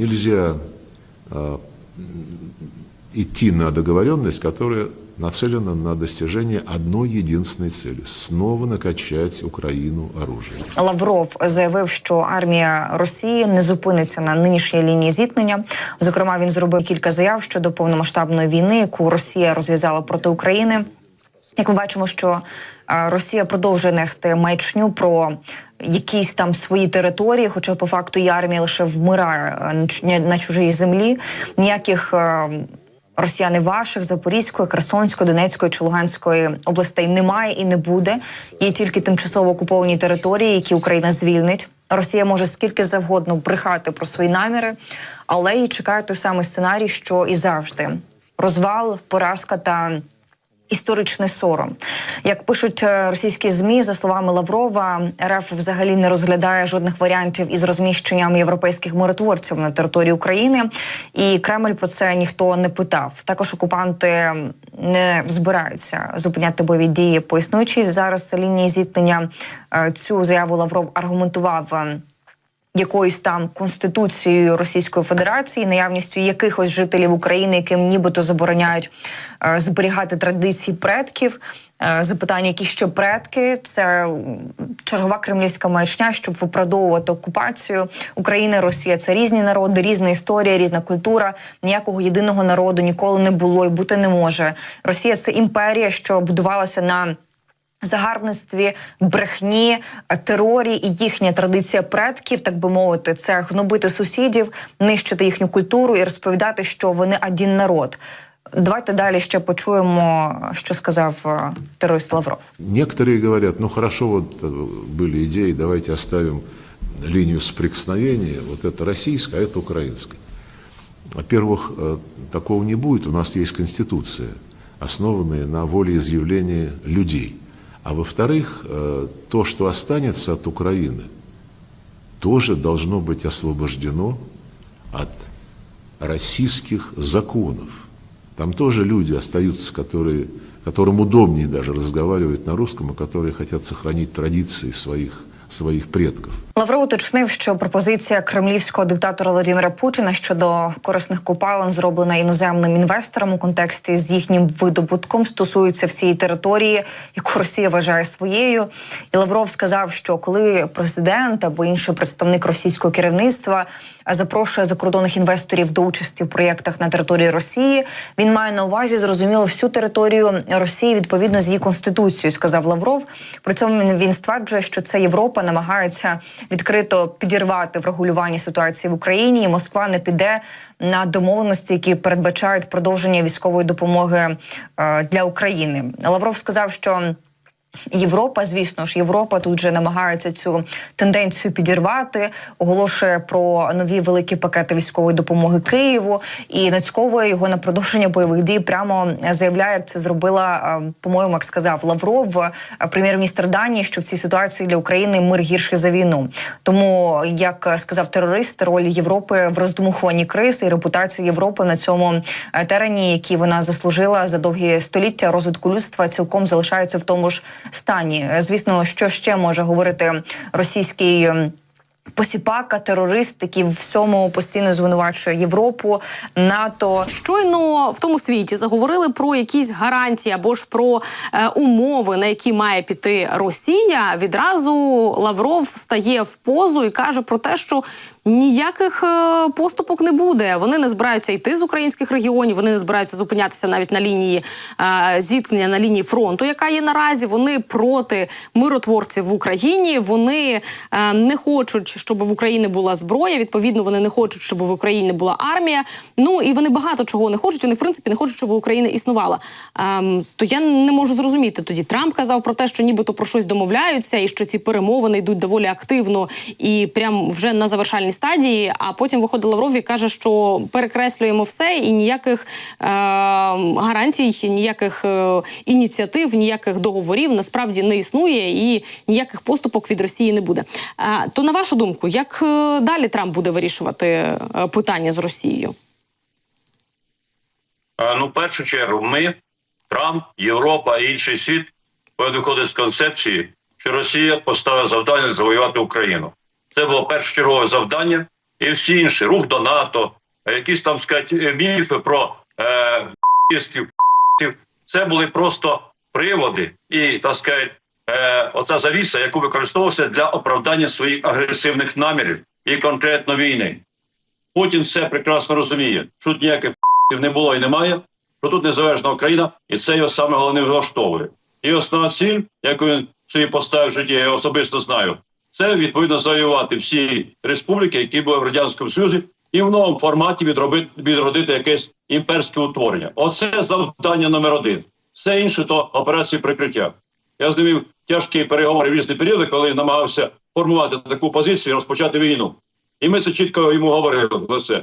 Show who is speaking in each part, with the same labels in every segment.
Speaker 1: Нельзя идти на договоренность, которая нацелена на достижение одной единственной цели – снова накачать Украину оружием.
Speaker 2: Лавров заявив, що армія Росії не зупиниться на нинішній лінії зіткнення. Зокрема, він зробив кілька заяв щодо повномасштабної війни, яку Росія розв'язала проти України. Як ми бачимо, що е, Росія продовжує нести маячню про якісь там свої території, хоча по факту і армія лише вмирає е, на чужій землі. Ніяких е, росіяни ваших Запорізької, Херсонської, Донецької чи Луганської областей немає і не буде. Є тільки тимчасово окуповані території, які Україна звільнить. Росія може скільки завгодно брехати про свої наміри, але і чекає той самий сценарій, що і завжди: розвал, поразка та історичний сором. Як пишуть е, російські змі, за словами Лаврова, РФ взагалі не розглядає жодних варіантів із розміщенням європейських миротворців на території України, і Кремль про це ніхто не питав. Також окупанти не збираються зупиняти бойові дії по існуючій зараз лінії зіткнення. Е, Цю заяву Лавров аргументував. Якоюсь там конституцією Російської Федерації, наявністю якихось жителів України, яким нібито забороняють е, зберігати традиції предків. Е, запитання, які ще предки, це чергова кремлівська маячня, щоб виправдовувати окупацію України. Росія це різні народи, різна історія, різна культура. Ніякого єдиного народу ніколи не було і бути не може. Росія це імперія, що будувалася на загарбництві, брехні, е, терорі і їхня традиція предків, так би мовити, це гнобити сусідів, нищити їхню культуру і розповідати, що вони один народ. Давайте далі ще почуємо, що сказав е, терорист Лавров.
Speaker 1: Некоторые говорят, ну хорошо, вот э, были идеи, давайте оставим линию соприкосновения, вот это российская, а это украинская. Во-первых, э, такого не будет, у нас есть Конституция, основанная на волеизъявлении людей. А во-вторых, э, то, что останется от Украины, тоже должно быть освобождено от российских законов. Там тоже люди остаются, которые, которым удобнее даже разговаривать на русском, и которые хотят сохранить традиции своих, своих предков.
Speaker 2: Лавров уточнив, що пропозиція кремлівського диктатора Владимира Путіна щодо корисних копалин, зроблена іноземним інвестором у контексті з їхнім видобутком, стосується всієї території, яку Росія вважає своєю. І Лавров сказав, що коли президент або інший представник російського керівництва запрошує закордонних інвесторів до участі в проєктах на території Росії, він має на увазі зрозуміло всю територію Росії відповідно з її конституцією, сказав Лавров. При цьому він стверджує, що це Європа намагається відкрито підірвати врегулювання ситуації в Україні, і Москва не піде на домовленості, які передбачають продовження військової допомоги е, для України. Лавров сказав, що. Європа, звісно ж, Європа тут же намагається цю тенденцію підірвати, оголошує про нові великі пакети військової допомоги Києву і нацьковує його на продовження бойових дій. Прямо заявляє, як це зробила, е, по-моєму, як сказав Лавров, е, прем'єр-міністр Данії, що в цій ситуації для України мир гірший за війну. Тому, як сказав терорист, роль Європи в роздумухуванні криз і репутація Європи на цьому е, терені, який вона заслужила за довгі століття розвитку людства, цілком залишається в тому ж стані. Е, Звісно, що ще може говорити російський. ем, Посіпака, терорист, який в постійно звинувачує Європу, НАТО.
Speaker 3: Щойно в тому світі заговорили про якісь гарантії або ж про е, умови, на які має піти Росія. Відразу Лавров стає в позу і каже про те, що ніяких е, поступок не буде. Вони не збираються йти з українських регіонів. Вони не збираються зупинятися навіть на лінії е, зіткнення на лінії фронту, яка є наразі. Вони проти миротворців в Україні. Вони е, не хочуть, щоб в Україні була зброя. Відповідно, вони не хочуть, щоб в Україні була армія. Ну і вони багато чого не хочуть. Вони в принципі не хочуть, щоб Україна існувала. Ем, то я не можу зрозуміти. Тоді Трамп казав про те, що нібито про щось домовляються, і що ці перемовини йдуть доволі активно і прям вже на завершальній стадії. А потім виходить Лавров і каже, що перекреслюємо все, і ніяких е, гарантій, ніяких е, ініціатив, ніяких договорів насправді не існує, і ніяких поступок від Росії не буде. Е, то на вашу думку, як е, далі Трамп буде вирішувати е, питання з Росією?
Speaker 4: Ну, в першу чергу, ми, Трамп, Європа і інший світ виходити з концепції, що Росія поставила завдання завоювати Україну. Це було першочергове завдання, і всі інші, рух до НАТО, е, якісь там сказать, е, міфи про е, це були просто приводи. І так сказать, е, оця завіса, яку використовувався для оправдання своїх агресивних намірів і конкретно війни. Путін все прекрасно розуміє, що тут ніяких «б***ів не було і немає, що тут незалежна Україна, і це його саме головне влаштовує. І основна ціль, яку він собі поставив в житті, я особисто знаю, це відповідно завоювати всі республіки, які були в радянському Союзі, і в новому форматі відробити відродити якесь імперське утворення. Оце завдання номер один. Все інше то операції прикриття. Я з ним тяжкі переговори в різні періоди, коли намагався формувати таку позицію і розпочати війну. І ми це чітко йому говорили на це.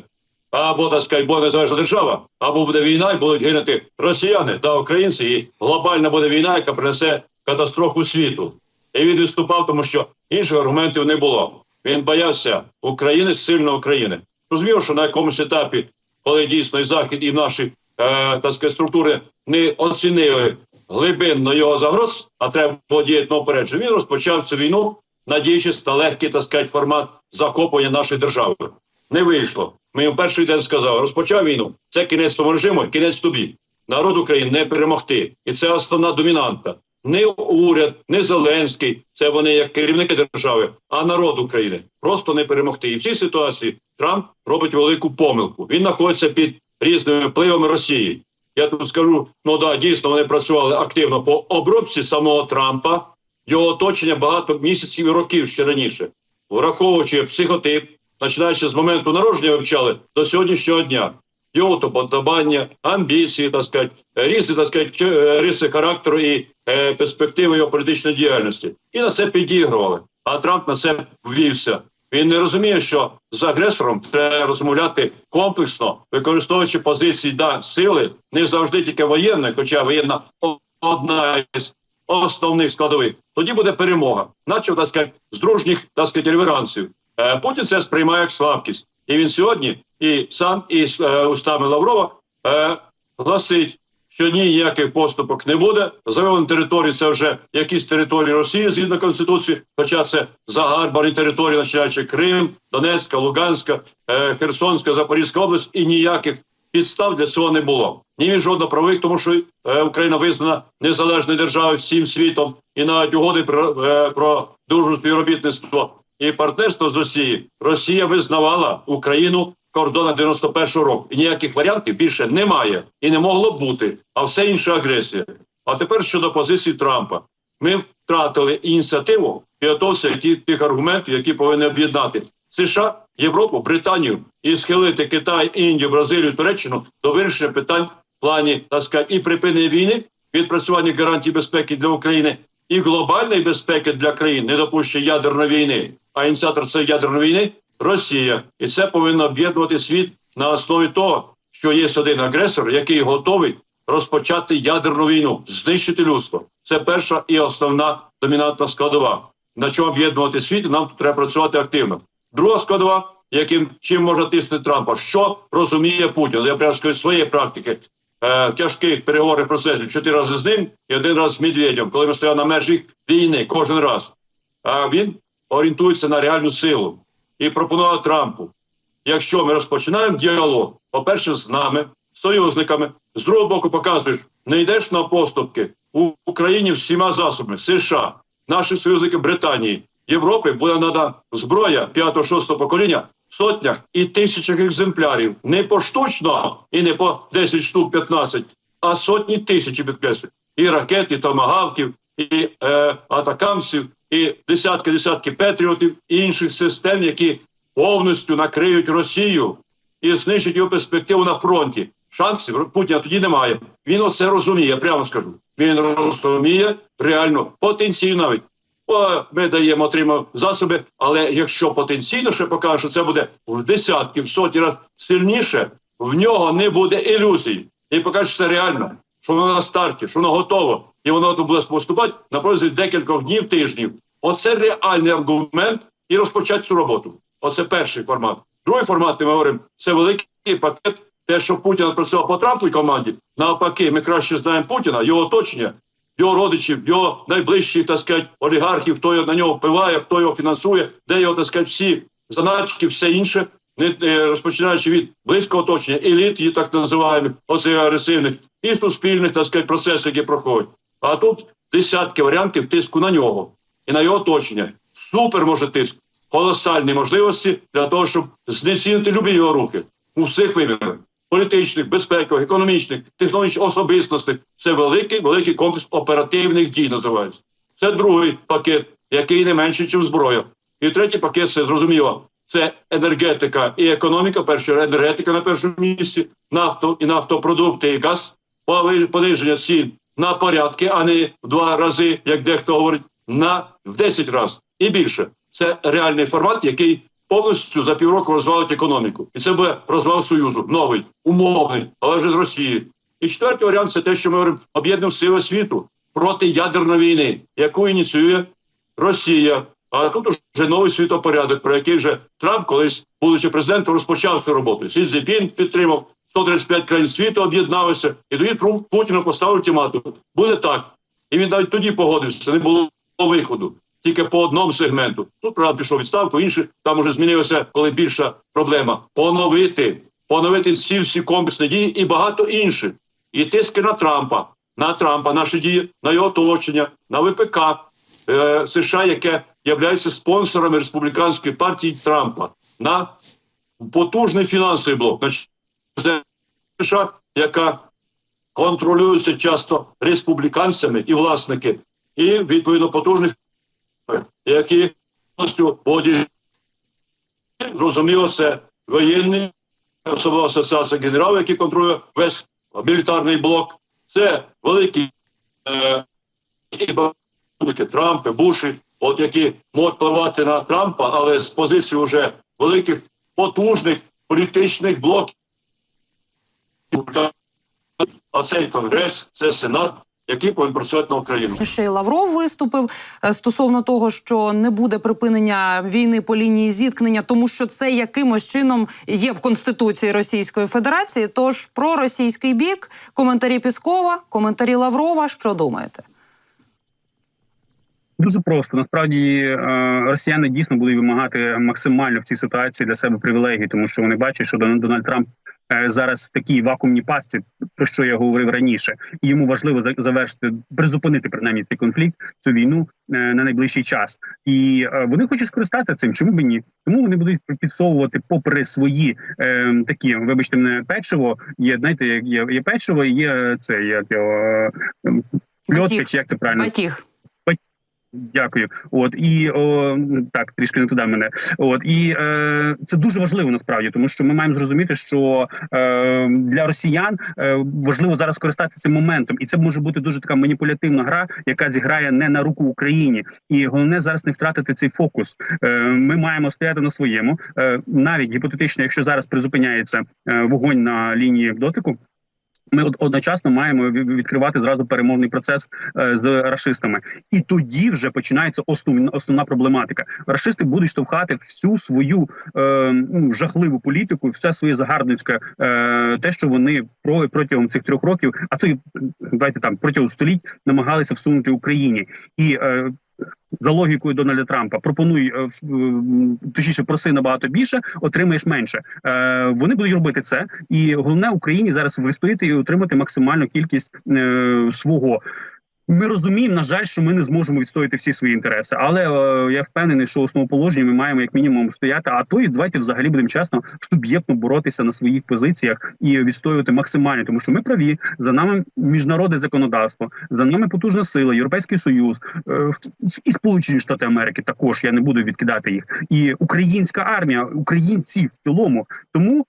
Speaker 4: Або так сказати, буде незалежна держава, або буде війна, і будуть гинути росіяни та українці, і глобальна буде війна, яка принесе катастрофу світу. І він виступав, тому що інших аргументів не було. Він боявся України, сильної України. Розумів, що на якомусь етапі, коли дійсно і захід, і наші е, так сказати, структури не оцінили глибинно його загроз, а треба було діяти наперед. Він розпочав цю війну, надіючись на легкий так сказати, формат захоплення нашої держави. Не вийшло. Ми йому перший день сказали, розпочав війну. Це кінець тому режиму, кінець тобі. Народ України не перемогти. І це основна домінанта. Не уряд, не Зеленський, це вони як керівники держави, а народ України просто не перемогти. І в цій ситуації Трамп робить велику помилку. Він знаходиться під різними впливами Росії. Я тут скажу, ну да, дійсно вони працювали активно по обробці самого Трампа, його оточення багато місяців і років ще раніше, враховуючи психотип, починаючи з моменту народження вивчали до сьогоднішнього дня. То подобання, амбіції, так сказати, різні так сказати, е, риси характеру і е, перспективи його політичної діяльності. І на це підігрували. А Трамп на це ввівся. Він не розуміє, що з агресором треба розмовляти комплексно, використовуючи позиції да, сили, не завжди тільки воєнної, хоча воєнна одна із основних складових. Тоді буде перемога, наче так сказати, з дружніх так сказати. Е, Путін це сприймає як слабкість. І він сьогодні і сам із е, устами Лаврова е, гласить, що ніяких поступок не буде. Завоєнні території це вже якісь території Росії згідно конституції, хоча це загарбані території, починаючи Крим, Донецька, Луганська, е, Херсонська, Запорізька область, і ніяких підстав для цього не було. Ні жодно правих, тому що е, Україна визнана незалежною державою всім світом, і навіть угоди про, е, про дружбу співробітництво і партнерство з Росією. Росія визнавала Україну кордоном 91-го року. І ніяких варіантів більше немає і не могло бути, а все інша агресія. А тепер щодо позиції Трампа. Ми втратили ініціативу підготовці тих, тих аргументів, які повинні об'єднати США, Європу, Британію і схилити Китай, Індію, Бразилію, Туреччину до вирішення питань в плані так сказати, і припинення війни, відпрацювання гарантій безпеки для України і глобальної безпеки для країн, недопущення ядерної війни. А ініціатор цієї ядерної війни Росія, і це повинно об'єднувати світ на основі того, що є один агресор, який готовий розпочати ядерну війну, знищити людство. Це перша і основна домінантна складова. На чому об'єднувати світ, нам тут треба працювати активно. Друга складова, яким чим можна тиснути Трампа, що розуміє Путін. Я прямо скажу своєї практики е, тяжких переговорних процесів чотири рази з ним і один раз з Медведєм, коли ми стояли на межі війни кожен раз. А він орієнтується на реальну силу і пропонував Трампу. Якщо ми розпочинаємо діалог, по-перше, з нами, союзниками, з другого боку, показуєш, не йдеш на поступки у Україні всіма засобами США, наші союзники Британії, Європи буде надана зброя 5-6 покоління в сотнях і тисячах екземплярів. Не поштучно і не по 10 штук 15, а сотні тисячі підкреслюю. І ракет, і томагавків, і е, атакамсів, і десятки-десятки петріотів і інших систем, які повністю накриють Росію і знищать його перспективу на фронті. Шансів Путіна тоді немає. Він оце розуміє, прямо скажу. Він розуміє реально потенційно навіть. О, ми даємо отримав засоби, але якщо потенційно ще покаже, що це буде в десятки, в сотні разів сильніше, в нього не буде ілюзій. І покаже, що це реально, що воно на старті, що воно готово, і воно буде поступати на протязі декількох днів, тижнів. Оце реальний аргумент і розпочати цю роботу. Оце перший формат. Другий формат, ми говоримо, це великий пакет. Те, що Путін працював по Трамповій команді, навпаки, ми краще знаємо Путіна, його оточення, його родичів, його найближчих, так сказати, олігархів, хто на нього впливає, хто його фінансує, де його, так сказати, всі заначки, все інше. не е, розпочинаючи від близького оточення, еліт, її так називаємо, оцих агресивних, і суспільних так сказати, процесів, які проходять. А тут десятки варіантів тиску на нього і на його оточення. Супер може тиск, колосальні можливості для того, щоб знецінити любі його рухи у всіх вимірах політичних, безпекових, економічних, технологічних особистостей. Це великий великий комплекс оперативних дій називається. Це другий пакет, який не менший, ніж зброя. І третій пакет це зрозуміло. Це енергетика і економіка. Перша енергетика на першому місці, нафту і нафтопродукти, і газ, пониження цін на порядки, а не в два рази, як дехто говорить, на в 10 разів і більше. Це реальний формат, який повністю за півроку розвалить економіку. І це буде розвал Союзу, новий, умовний, але вже з Росії. І четвертий варіант це те, що ми говоримо, об'єднуємо сили світу проти ядерної війни, яку ініціює Росія. А тут вже новий світопорядок, про який вже Трамп, колись, будучи президентом, розпочав цю роботу. Сі Цзіпін підтримав, 135 країн світу об'єдналися, і тоді Тру- Путіну поставив. Буде так. І він навіть тоді погодився, не було виходу. Тільки по одному сегменту. Тут правда пішов відставку, інші там уже змінилося, коли більша проблема. Поновити, поновити ці всі комплексні дії і багато інших. І тиски на Трампа, на Трампа, наші дії, на його оточення, на ВПК е, США, яке є спонсорами республіканської партії Трампа, на потужний фінансовий блок. США, яка контролюється часто республіканцями і власники, і відповідно потужних, які вводять, зрозуміло, це воєнні, особова асоціація генералів, які контролює весь мілітарний блок. Це великі е, Трампи, Буші, от які можуть впливати на Трампа, але з позиції вже великих потужних політичних блоків. А цей конгрес, це сенат, який повинен працювати на Україну.
Speaker 5: Ще й Лавров виступив е, стосовно того, що не буде припинення війни по лінії зіткнення, тому що це якимось чином є в конституції Російської Федерації. Тож про російський бік коментарі Піскова, коментарі Лаврова. Що думаєте?
Speaker 6: Дуже просто насправді е, росіяни дійсно будуть вимагати максимально в цій ситуації для себе привілегій, тому що вони бачать, що Дональд Трамп е, зараз в такій вакуумній пастці, про що я говорив раніше, і йому важливо завершити, призупинити принаймні цей конфлікт, цю війну е, на найближчий час. І вони хочуть скористатися цим. Чому б ні? Тому вони будуть підсовувати попри свої е, такі, вибачте мене, печиво. Є знаєте, є, є печиво, є це як його е, чи як це правильно
Speaker 5: Батіг.
Speaker 6: Дякую. От і о, так трішки не туди мене. От і е, це дуже важливо насправді, тому що ми маємо зрозуміти, що е, для росіян е, важливо зараз скористатися цим моментом, і це може бути дуже така маніпулятивна гра, яка зіграє не на руку Україні. І головне зараз не втратити цей фокус. Е, ми маємо стояти на своєму, е, навіть гіпотетично, якщо зараз призупиняється е, вогонь на лінії дотику. Ми од- одночасно маємо відкривати зразу перемовний процес е, з рашистами, і тоді вже починається основна основна проблематика. Рашисти будуть штовхати всю свою е, ну, жахливу політику, все своє загарбницьке, е, те, що вони про протягом цих трьох років, а то й давайте там протягом століть намагалися всунути Україні і. Е, за логікою Дональда Трампа пропонуй е, м, точніше проси набагато більше, отримаєш менше. Е, вони будуть робити це, і головне Україні зараз вистояти і отримати максимальну кількість е, свого. Ми розуміємо, на жаль, що ми не зможемо відстояти всі свої інтереси, але е, я впевнений, що основоположні ми маємо як мінімум стояти. А то і давайте взагалі будемо чесно суб'єктно боротися на своїх позиціях і відстоювати максимально, тому що ми праві за нами міжнародне законодавство, за нами потужна сила, Європейський Союз е, і Сполучені Штати Америки. Також я не буду відкидати їх, і українська армія, українці в цілому. Тому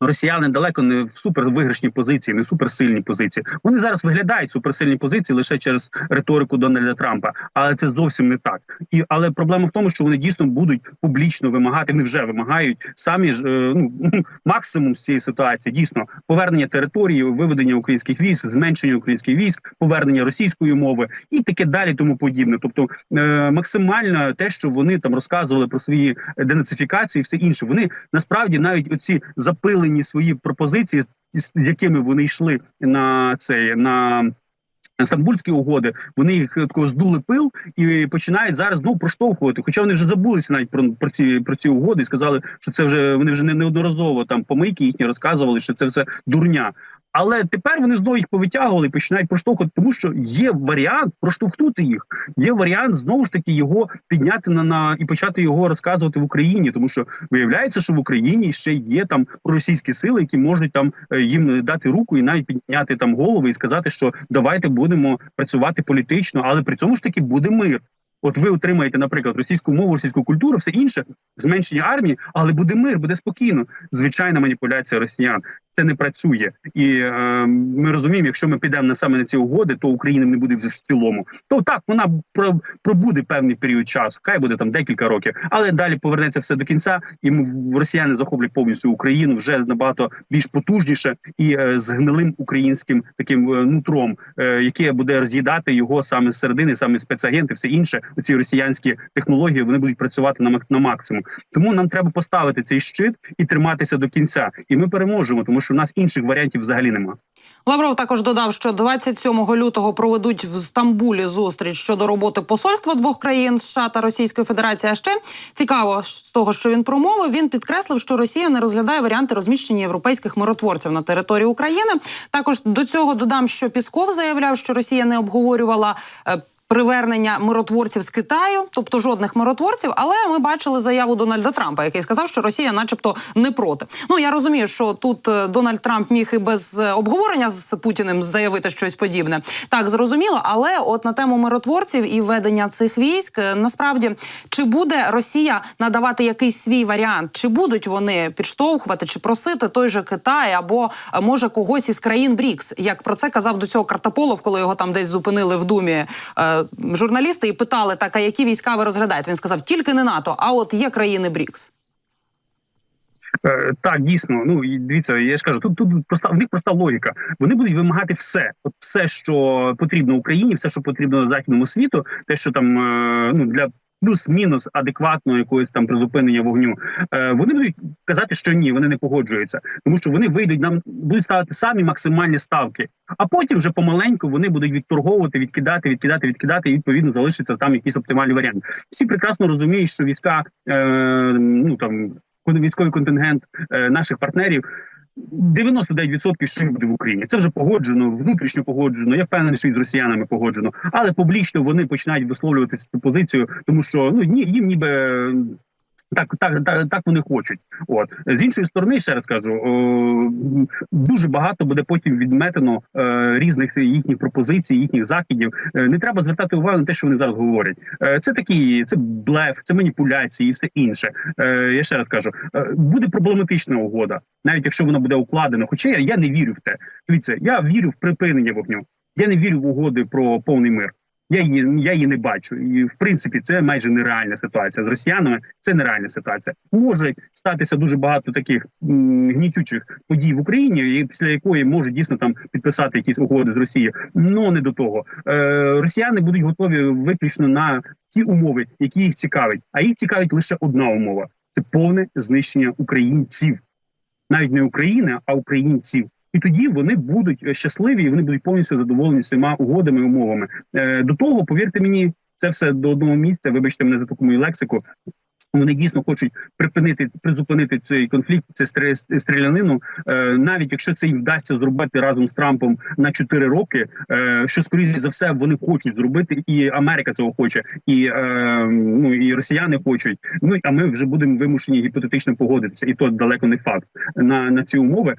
Speaker 6: росіяни далеко не в супервиграшній позиції, не в суперсильній позиції. Вони зараз виглядають в суперсильній позиції лише через риторику Дональда Трампа, але це зовсім не так. І але проблема в тому, що вони дійсно будуть публічно вимагати. Вони вже вимагають самі ж е, ну максимум з цієї ситуації. Дійсно, повернення території, виведення українських військ, зменшення українських військ, повернення російської мови і таке далі, тому подібне. Тобто е, максимально те, що вони там розказували про свої денацифікації, і все інше. Вони насправді навіть оці запилені свої пропозиції, з якими вони йшли на цей на Стамбульські угоди, вони їх е, такого здули пил і починають зараз знову проштовхувати. Хоча вони вже забулися навіть про, про ці про ці угоди і сказали, що це вже вони вже не неодноразово там помийки їхні розказували, що це все дурня. Але тепер вони знову їх повитягували починають проштовхувати, тому що є варіант проштовхнути їх. Є варіант знову ж таки його підняти на, на і почати його розказувати в Україні, тому що виявляється, що в Україні ще є там російські сили, які можуть там е, їм дати руку і навіть підняти там голови і сказати, що давайте будемо працювати політично, але при цьому ж таки буде мир. От ви отримаєте, наприклад, російську мову, російську культуру, все інше, зменшення армії, але буде мир, буде спокійно. Звичайна маніпуляція росіян. Це не працює, і е, ми розуміємо, якщо ми підемо на саме на ці угоди, то Україна не буде в цілому. То так вона про, пробуде певний період часу, хай буде там декілька років, але далі повернеться все до кінця, і росіяни захоплять повністю Україну вже набагато більш потужніше і е, з гнилим українським таким е, нутром, е, яке буде роз'їдати його саме з середини, саме спецагенти, все інше. Оці росіянські технології вони будуть працювати на на максимум. Тому нам треба поставити цей щит і триматися до кінця. І ми переможемо, тому що в нас інших варіантів взагалі немає.
Speaker 5: Лавров також додав, що 27 лютого проведуть в Стамбулі зустріч щодо роботи посольства двох країн США та Російської Федерації. А ще цікаво з того, що він промовив. Він підкреслив, що Росія не розглядає варіанти розміщення європейських миротворців на території України. Також до цього додам, що Пісков заявляв, що Росія не обговорювала. Привернення миротворців з Китаю, тобто жодних миротворців, але ми бачили заяву Дональда Трампа, який сказав, що Росія, начебто, не проти. Ну я розумію, що тут е, Дональд Трамп міг і без е, обговорення з Путіним заявити щось подібне. Так зрозуміло, але от на тему миротворців і ведення цих військ е, насправді чи буде Росія надавати якийсь свій варіант, чи будуть вони підштовхувати чи просити той же Китай або може когось із країн БРІКС, як про це казав до цього Картополов, коли його там десь зупинили в думі журналісти і питали, так а які війська ви розглядаєте? Він сказав, тільки не НАТО, а от є країни БРІКС.
Speaker 6: Е, так, дійсно. Ну дивіться, я ж кажу, тут тут проста в них проста логіка. Вони будуть вимагати все, от все, що потрібно Україні, все, що потрібно західному світу, те, що там е, ну для. Плюс-мінус адекватного якогось там призупинення вогню. Е, вони будуть казати, що ні, вони не погоджуються, тому що вони вийдуть нам будуть ставити самі максимальні ставки, а потім вже помаленьку вони будуть відторговувати, відкидати, відкидати, відкидати, і відповідно залишиться там якийсь оптимальний варіант. Всі прекрасно розуміють, що війська е, ну там військовий контингент е, наших партнерів. 99% що буде в Україні. Це вже погоджено, внутрішньо погоджено. Я впевнений, що і з росіянами погоджено, але публічно вони починають висловлювати цю позицію, тому що ну ні, їм ніби. Е, Так, так, так, так вони хочуть. От з іншої сторони, ще раз кажу, о, дуже багато буде потім відметено е, різних їхніх пропозицій, їхніх західів. Е, не треба звертати увагу на те, що вони зараз говорять. Е, це такі, це блеф, це маніпуляції і все інше. Е, я ще раз кажу, е, буде проблематична угода, навіть якщо вона буде укладена. Хоча я, я не вірю в те. Дивіться, я вірю в припинення вогню. Я не вірю в угоди про повний мир. Я її я її не бачу, і в принципі це майже нереальна ситуація з росіянами. Це нереальна ситуація. Може статися дуже багато таких м, гнітючих подій в Україні, після якої може дійсно там підписати якісь угоди з Росією. Ну не до того. Е, Росіяни будуть готові виключно на ті умови, які їх цікавить. А їх цікавить лише одна умова: це повне знищення українців, навіть не України, а українців. І тоді вони будуть е, щасливі, і вони будуть повністю задоволені всіма угодами і умовами. Е, до того, повірте мені, це все до одного місця. Вибачте мене за таку мою лексику. Вони дійсно хочуть припинити призупинити цей конфлікт, це стрі- стрілянину, е, навіть якщо це їм вдасться зробити разом з Трампом на 4 роки. Е, що скоріше за все вони хочуть зробити, і Америка цього хоче, і е, ну і росіяни хочуть. Ну а ми вже будемо вимушені гіпотетично погодитися, і то далеко не факт на, на ці умови,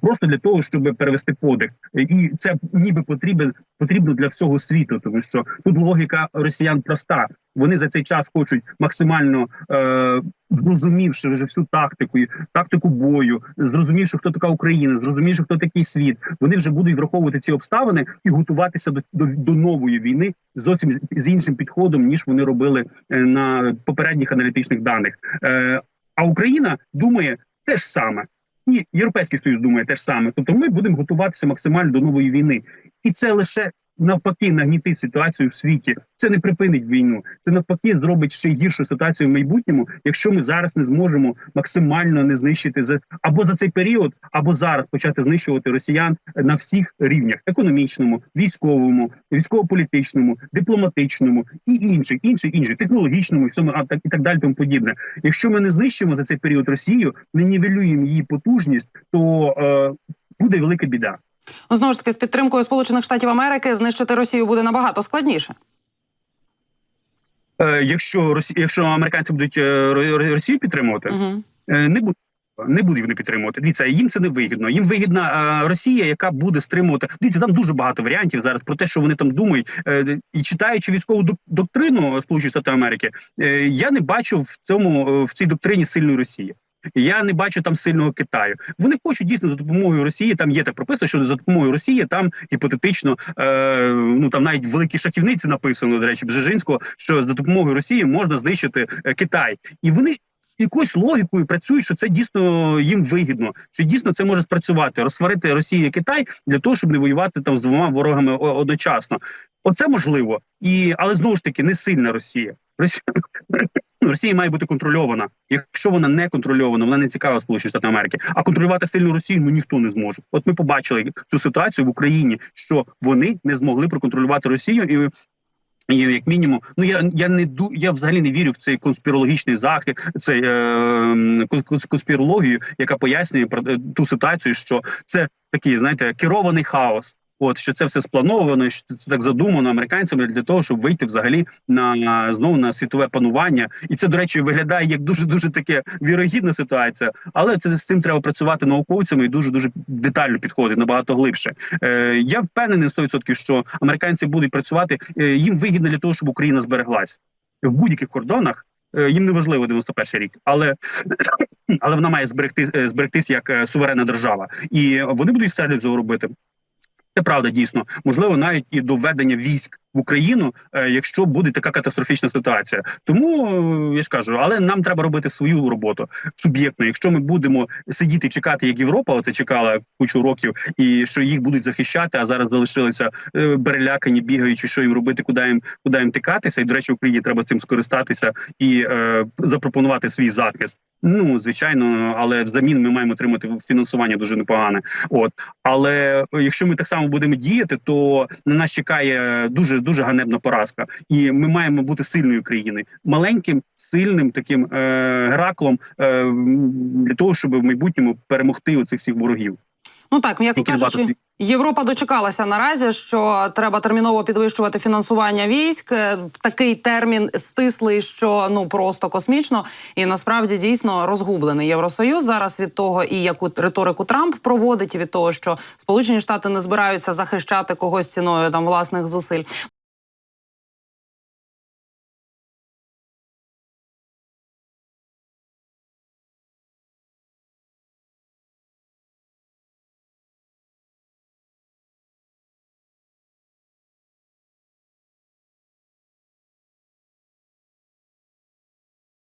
Speaker 6: просто для того, щоб перевести подих, і це ніби потрібен потрібно для всього світу, тому що тут логіка росіян проста. Вони за цей час хочуть максимально е, зрозумівши вже всю тактику, тактику бою, зрозумівши, хто така Україна, зрозумівши, хто такий світ. Вони вже будуть враховувати ці обставини і готуватися до, до, до нової війни зовсім з, іншим підходом, ніж вони робили е, на попередніх аналітичних даних. Е, а Україна думає те ж саме. І Європейський Союз думає те ж саме. Тобто, ми будемо готуватися максимально до нової війни, і це лише навпаки нагнітить ситуацію в світі. Це не припинить війну. Це навпаки зробить ще гіршу ситуацію в майбутньому, якщо ми зараз не зможемо максимально не знищити за або за цей період, або зараз почати знищувати росіян на всіх рівнях: економічному, військовому, військово-політичному, дипломатичному і інших, інших, інших, технологічному всьому а так і так далі. Тому подібне. Якщо ми не знищимо за цей період Росію, не нівелюємо її потужність, то е, буде велика біда.
Speaker 5: Знову ж таки, з підтримкою Сполучених Штатів Америки знищити Росію буде набагато складніше.
Speaker 6: Е, якщо Росі... якщо американці будуть е, Ро- Ро- Росію підтримувати,
Speaker 5: Угу.
Speaker 6: е, не будуть. Не будуть вони підтримувати. Дивіться, їм це не вигідно. Їм вигідна е, Росія, яка буде стримувати. Дивіться, там дуже багато варіантів зараз про те, що вони там думають. Е, і читаючи військову доктрину Сполучених Штатів Америки, е, я не бачу в цьому в цій доктрині сильної Росії. Я не бачу там сильного Китаю. Вони хочуть дійсно за допомогою Росії. Там є так прописано, що за допомогою Росії там гіпотетично, е, ну там навіть в великій шахівниці написано, до речі, Бжежинського, що за допомогою Росії можна знищити е, Китай, і вони. Якоюсь логікою працюють, що це дійсно їм вигідно, що дійсно це може спрацювати, розсварити Росію і Китай для того, щоб не воювати там з двома ворогами одночасно. Оце можливо, і але знову ж таки не сильна Росія. Росія Росія має бути контрольована. Якщо вона не контрольована, вона не цікава Сполучені Штати Америки. А контролювати сильну Росію ну ніхто не зможе. От ми побачили цю ситуацію в Україні, що вони не змогли проконтролювати Росію і. І як мінімум, ну я я не ду я взагалі не вірю в цей конспірологічний захід, цей е, кон- кон- конспірологію, яка пояснює про е, ту ситуацію, що це такий, знаєте, керований хаос. От що це все сплановано, що це так задумано американцями для того, щоб вийти взагалі на, знову на світове панування, і це до речі виглядає як дуже дуже таке вірогідна ситуація, але це з цим треба працювати науковцями і дуже дуже детально підходити набагато глибше. Е, я впевнений на 100%, що американці будуть працювати. Е, їм вигідно для того, щоб Україна збереглась в будь-яких кордонах. Е, їм не важливо 91 рік, але але вона має зберегти е, зберегтись як е, суверенна держава, і вони будуть все для цього робити. Це правда, дійсно. Можливо навіть і до введення військ в Україну, е, якщо буде така катастрофічна ситуація. Тому е, я ж кажу, але нам треба робити свою роботу суб'єктно. Якщо ми будемо сидіти чекати, як Європа, оце чекала кучу років, і що їх будуть захищати, а зараз залишилися е, перелякані, бігаючи, що їм робити, куди їм куди їм тикатися. І до речі, Україні треба цим скористатися і е, запропонувати свій захист. Ну звичайно, але взамін ми маємо отримати фінансування дуже непогане. От але якщо ми так само будемо діяти, то на нас чекає дуже дуже ганебна поразка, і ми маємо бути сильною країною, маленьким, сильним таким е, Гераклом е, для того, щоб в майбутньому перемогти оцих всіх ворогів.
Speaker 5: Ну так, м'яко кажучи, Європа дочекалася наразі, що треба терміново підвищувати фінансування військ. Е, Такий термін стислий, що ну просто космічно, і насправді дійсно розгублений Євросоюз зараз від того, і яку риторику Трамп проводить, і від того, що Сполучені Штати не збираються захищати когось ціною там власних зусиль.